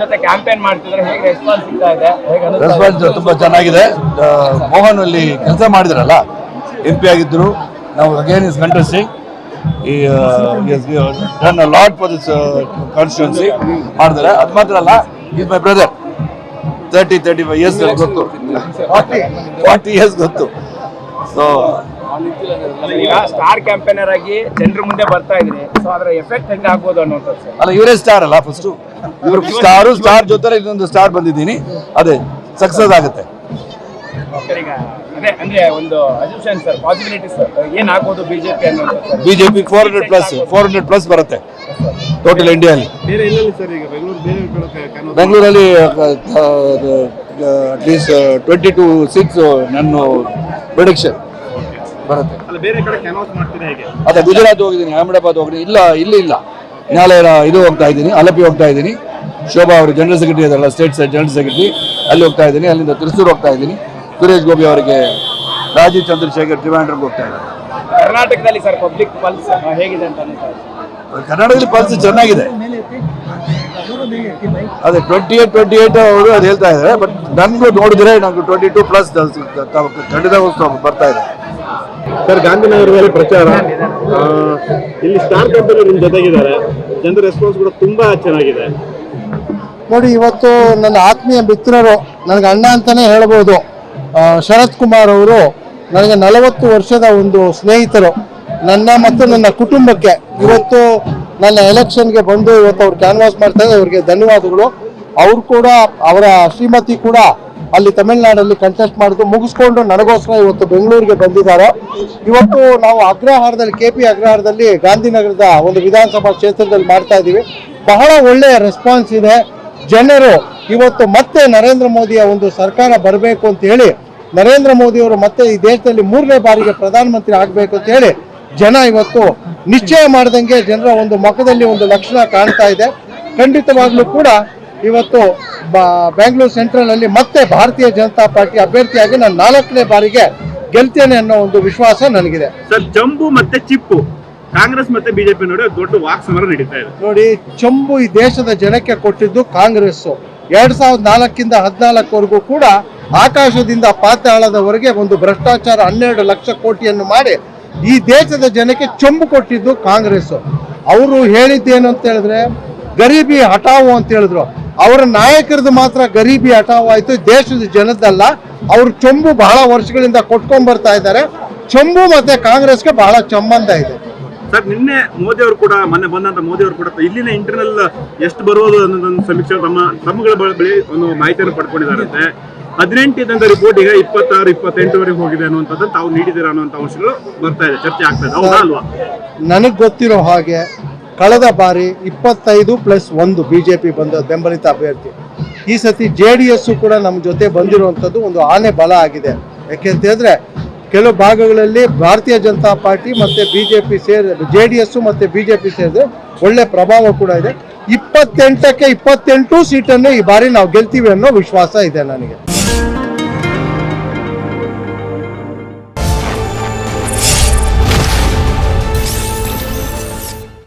ಜೊತೆ ಕ್ಯಾಂಪೇನ್ ಮಾಡ್ತಿದ್ರೆ ಹೇಗೆ ರೆಸ್ಪಾನ್ಸ್ ಸಿಗ್ತಾ ಇದೆ? ಹೇಗೆ ರೆಸ್ಪಾನ್ಸ್ ತುಂಬಾ ಚೆನ್ನಾಗಿದೆ. ಮೋಹನ್ ಅಲ್ಲಿ ಕೆಲಸ ಮಾಡಿದ್ರಲ್ಲ ಎಂ ಪಿ ಆಗಿದ್ರು. ನಾವು ಅಗೇನ್ ಇಸ್ ಕಂಟೆಸ್ಟಿಂಗ್ ಈ done lot for this constituency ಮಾಡಿದ್ರೆ ಅದು ಮಾತ್ರ ಅಲ್ಲ is my brother thirty thirty five years ಗೊತ್ತು. ಫಾರ್ಟಿ ಇಯರ್ಸ್ ಗೊತ್ತು. ಸೊ ಈಗ ಸ್ಟಾರ್ ಕ್ಯಾಂಪೇನರ್ ಆಗಿ ಜನರ ಮುಂದೆ ಬರ್ತಾ ಇದ್ರಿ. ಸೊ ಅದರ ಎಫೆಕ್ಟ್ ಹೆಂಗೆ ಆಗ್ಬೋದು ಅನ್ನೋದು ಸರ್ ಅಲ್ಲ ಇವರೇ ಸ್ಟಾರ್ ಅಲ್ಲ ಫಸ್ಟ್ ಇವರು ಸ್ಟಾರು ಸ್ಟಾರ್ ಜೊತೆ ಇದೊಂದು ಸ್ಟಾರ್ ಬಂದಿದ್ದೀನಿ. ಅದೇ ಸಕ್ಸಸ್ ಆಗುತ್ತೆ. ಸರ್ ಈಗ ಅದೇ ಅಂದ್ರೆ ಒಂದು ಅಜುಷನ್ ಸರ್ ಪಾಸಿಬಿಲಿಟಿ ಸರ್ ಏನ್ ಆಗ್ಬೋದು ಬಿಜೆಪಿ ಅನ್ನೋದು sir BJP four hundred plus four hundred plus ಬರುತ್ತೆ. ಟೋಟಲ್ ಇಂಡಿಯಲ್ಲಿ ಬೇರೆ ಎಲ್ಲೆಲ್ಲಿ ಸರ್ ಈಗ? ಬೆಂಗಳೂರು ಬೇರೆ ಕಡೆ ಕ್ಯಾನ್ವಾಸ್ ಬೆಂಗಳೂರಲ್ಲಿ at least twenty two six ನನ್ನ ಪ್ರೊಡಿಕ್ಷನ್ ಬರುತ್ತೆ. ಅದೇ ಗುಜರಾತ್ ಹೋಗಿದ್ದೀನಿ ಅಹಮದಾಬಾದ್ ಹೋಗಿದ್ದೀನಿ. ಇಲ್ಲ ಇಲ್ಲಿ ಇಲ್ಲ. ನ್ಯಾಯಾಲಯ ಇದು ಹೋಗ್ತಾ ಇದ್ದೀನಿ ಅಲಪಿ ಹೋಗ್ತಾ ಇದ್ದೀನಿ. ಶೋಭಾ ಅವರು ಜನರಲ್ ಸೆಕ್ರೆಟರಿ ಅದಲ್ಲ ಸ್ಟೇಟ್ ಜನರಲ್ ಸೆಕ್ರೆಟರಿ ಅಲ್ಲಿ ಹೋಗ್ತಾ ಇದ್ದೀನಿ ಅಲ್ಲಿಂದ ತಿರುಸೂರು ಹೋಗ್ತಾ ಇದ್ದೀನಿ. ಸುರೇಶ್ ಗೋಪಿ ಅವರಿಗೆ ರಾಜೀವ್ ಚಂದ್ರಶೇಖರ್ ಟ್ರಿವಾಂಡ್ರಮ್ಗೆ ಹೋಗ್ತಾ ಇದ್ದಾರೆ. ಕರ್ನಾಟಕದಲ್ಲಿ ಸರ್ ಪಬ್ಲಿಕ್ ಪಲ್ಸ್ ಹೇಗಿದೆ ಅಂತ ಕರ್ನಾಟಕದಲ್ಲಿ ಪಲ್ಸ್ ಚೆನ್ನಾಗಿದೆ. ಅದೇ ಟ್ವೆಂಟಿ ಏಟ್ ಟ್ವೆಂಟಿ ಏಟ್ ಅವರು ಅದು ಹೇಳ್ತಾ ಇದ್ದಾರೆ ಬಟ್ ನನ್ಗೂ ನೋಡಿದ್ರೆ ನನಗೆ ಟ್ವೆಂಟಿ ಟೂ ಪ್ಲಸ್ ಖಂಡಿತ ಬರ್ತಾ ಇದೆ. ಸರ್, ಗಾಂಧಿನಗರದಲ್ಲಿ ಪ್ರಚಾರ. ಇಲ್ಲಿ ಸ್ಟಾರ್ ಕಂಪನಿ ನಿಮ್ಮ ಜೊತೆಗಿದ್ದಾರೆ. ಜನರ ರೆಸ್ಪಾನ್ಸ್ ಕೂಡ ತುಂಬಾ ಚೆನ್ನಾಗಿದೆ. ನೋಡಿ, ಇವತ್ತು ನನ್ನ ಆತ್ಮೀಯ ಮಿತ್ರರು ನನಗೆ ಅಣ್ಣ ಅಂತಾನೆ ಹೇಳ್ಬೋದು. ಶರತ್ ಕುಮಾರ್ ಅವರು ನನಗೆ ನಲವತ್ತು ವರ್ಷದ ಒಂದು ಸ್ನೇಹಿತರು. ನನ್ನ ಮತ್ತು ನನ್ನ ಕುಟುಂಬಕ್ಕೆ ಇವತ್ತು ನನ್ನ ಎಲೆಕ್ಷನ್ಗೆ ಬಂದು ಇವತ್ತು ಅವ್ರು ಕ್ಯಾನ್ವಾಸ್ ಮಾಡ್ತಾ ಇದ್ದಾರೆ. ಅವರಿಗೆ ಧನ್ಯವಾದಗಳು. ಅವ್ರು ಕೂಡ, ಅವರ ಶ್ರೀಮತಿ ಕೂಡ ಅಲ್ಲಿ ತಮಿಳುನಾಡಲ್ಲಿ ಕಂಟೆಸ್ಟ್ ಮಾಡಿದ್ರು ಮುಗಿಸ್ಕೊಂಡು ನನಗೋಸ್ಕರ ಇವತ್ತು ಬೆಂಗಳೂರಿಗೆ ಬಂದಿದ್ದಾರೆ. ಇವತ್ತು ನಾವು ಅಗ್ರಹಾರದಲ್ಲಿ ಕೆ ಪಿ ಅಗ್ರಹಾರದಲ್ಲಿ ಗಾಂಧಿನಗರದ ಒಂದು ವಿಧಾನಸಭಾ ಕ್ಷೇತ್ರದಲ್ಲಿ ಮಾಡ್ತಾ ಇದ್ದೀವಿ. ಬಹಳ ಒಳ್ಳೆಯ ರೆಸ್ಪಾನ್ಸ್ ಇದೆ. ಜನರು ಇವತ್ತು ಮತ್ತೆ ನರೇಂದ್ರ ಮೋದಿಯ ಒಂದು ಸರ್ಕಾರ ಬರಬೇಕು ಅಂತ ಹೇಳಿ, ನರೇಂದ್ರ ಮೋದಿಯವರು ಮತ್ತೆ ಈ ದೇಶದಲ್ಲಿ ಮೂರನೇ ಬಾರಿಗೆ ಪ್ರಧಾನಮಂತ್ರಿ ಆಗಬೇಕು ಅಂತ ಹೇಳಿ ಜನ ಇವತ್ತು ನಿಶ್ಚಯ ಮಾಡ್ದಂಗೆ ಜನರ ಒಂದು ಮುಖದಲ್ಲಿ ಒಂದು ಲಕ್ಷಣ ಕಾಣ್ತಾ ಇದೆ. ಖಂಡಿತವಾಗ್ಲೂ ಕೂಡ ಇವತ್ತು ಬ್ಯಾಂಗ್ಳೂರು ಬೆಂಗಳೂರು ಸೆಂಟ್ರಲ್ ಅಲ್ಲಿ ಮತ್ತೆ ಭಾರತೀಯ ಜನತಾ ಪಾರ್ಟಿ ಅಭ್ಯರ್ಥಿಯಾಗಿ ನಾನು ನಾಲ್ಕನೇ ಬಾರಿಗೆ ಗೆಲ್ತೇನೆ ಅನ್ನೋ ಒಂದು ವಿಶ್ವಾಸ ನನಗಿದೆ. ಸರ್ ಜಂಬು ಮತ್ತೆ ಚಿಪ್ಪು ಕಾಂಗ್ರೆಸ್ ಮತ್ತೆ ಬಿಜೆಪಿ ನೋಡಿ ದೊಡ್ಡ ವಾಕ್ ಸಮರ ನಡೀತಾ ಇದೆ. ನೋಡಿ ಚಂಬು ಈ ದೇಶದ ಜನಕ್ಕೆ ಕೊಟ್ಟಿದ್ದು ಕಾಂಗ್ರೆಸ್ ಎರಡ್ ಸಾವಿರದ ನಾಲ್ಕಿಂದ ಹದಿನಾಲ್ಕವರೆಗೂ ಕೂಡ ಆಕಾಶದಿಂದ ಪಾತಾಳದವರೆಗೆ ಒಂದು ಭ್ರಷ್ಟಾಚಾರ ಹನ್ನೆರಡು ಲಕ್ಷ ಕೋಟಿಯನ್ನು ಮಾಡಿ ಈ ದೇಶದ ಜನಕ್ಕೆ ಚಂಬು ಕೊಟ್ಟಿದ್ದು ಕಾಂಗ್ರೆಸ್ ಅವರು ಹೇಳಿದ್ದೇನು ಅಂತ ಹೇಳಿದ್ರೆ ಗರೀಬಿ ಹಟಾವು ಅಂತ ಹೇಳಿದ್ರು. ಅವರ ನಾಯಕರದ್ದು ಮಾತ್ರ ಗರೀಬಿ ಆಯ್ತು ದೇಶದ ಜನದ್ದಲ್ಲ. ಅವರು ಚೊಂಬು ಬಹಳ ವರ್ಷಗಳಿಂದ ಕೊಟ್ಕೊಂಡ್ ಬರ್ತಾ ಇದ್ದಾರೆ. ಚೊಂಬು ಮತ್ತೆ ಕಾಂಗ್ರೆಸ್ಗೆ ಬಹಳ ಸಂಬಂಧ ಇದೆ. ಸರ್ ನಿನ್ನೆ ಮೋದಿ ಅವರು ಕೂಡ ಮೊನ್ನೆ ಬಂದಂತ ಮೋದಿ ಅವರು ಕೂಡ ಇಲ್ಲಿನ ಇಂಟರ್ನಲ್ ಎಷ್ಟು ಬರುವುದು ಅನ್ನೋದೊಂದು ಸಮೀಕ್ಷೆ ತಮ್ಮ ತಮ್ಮಗಳ ಬಳಿ- ಒಂದು ಮಾಹಿತಿಯನ್ನು ಪಡ್ಕೊಂಡಿದ್ದಾರಂತೆ. ಹದಿನೆಂಟು ಇದ್ದಂತ ರಿಪೋರ್ಟ್ ಈಗ ಇಪ್ಪತ್ತಾರು ಇಪ್ಪತ್ತೆಂಟುವರೆಗೆ ಹೋಗಿದೆ ಅನ್ನುವಂಥದ್ದು ತಾವು ನೀಡಿದ್ದೀರಾ ಅನ್ನುವಂಥ ಅಂಶಗಳು ಬರ್ತಾ ಇದೆ. ಚರ್ಚೆ ಆಗ್ತಾ ಇದೆ. ಹೌದಾ ಅಲ್ವಾ? ನನಗೆ ಗೊತ್ತಿರೋ ಹಾಗೆ ಕಳೆದ ಬಾರಿ ಇಪ್ಪತ್ತೈದು ಪ್ಲಸ್ ಒಂದು ಬಿ ಜೆ ಪಿ ಬಂದ ಬೆಂಬಲಿತ ಅಭ್ಯರ್ಥಿ. ಈ ಸತಿ ಜೆ ಡಿ ಎಸ್ಸು ಕೂಡ ನಮ್ಮ ಜೊತೆ ಬಂದಿರುವಂಥದ್ದು ಒಂದು ಆನೆ ಬಲ ಆಗಿದೆ. ಯಾಕೆಂತ ಹೇಳಿದ್ರೆ, ಕೆಲವು ಭಾಗಗಳಲ್ಲಿ ಭಾರತೀಯ ಜನತಾ ಪಾರ್ಟಿ ಮತ್ತೆ ಬಿ ಜೆ ಪಿ ಸೇರಿ ಜೆ ಡಿ ಎಸ್ಸು ಮತ್ತೆ ಬಿ ಜೆ ಪಿ ಸೇರಿದ್ರೆ ಒಳ್ಳೆ ಪ್ರಭಾವ ಕೂಡ ಇದೆ. ಇಪ್ಪತ್ತೆಂಟಕ್ಕೆ ಇಪ್ಪತ್ತೆಂಟು ಸೀಟನ್ನು ಈ ಬಾರಿ ನಾವು ಗೆಲ್ತೀವಿ ಅನ್ನೋ ವಿಶ್ವಾಸ ಇದೆ ನನಗೆ.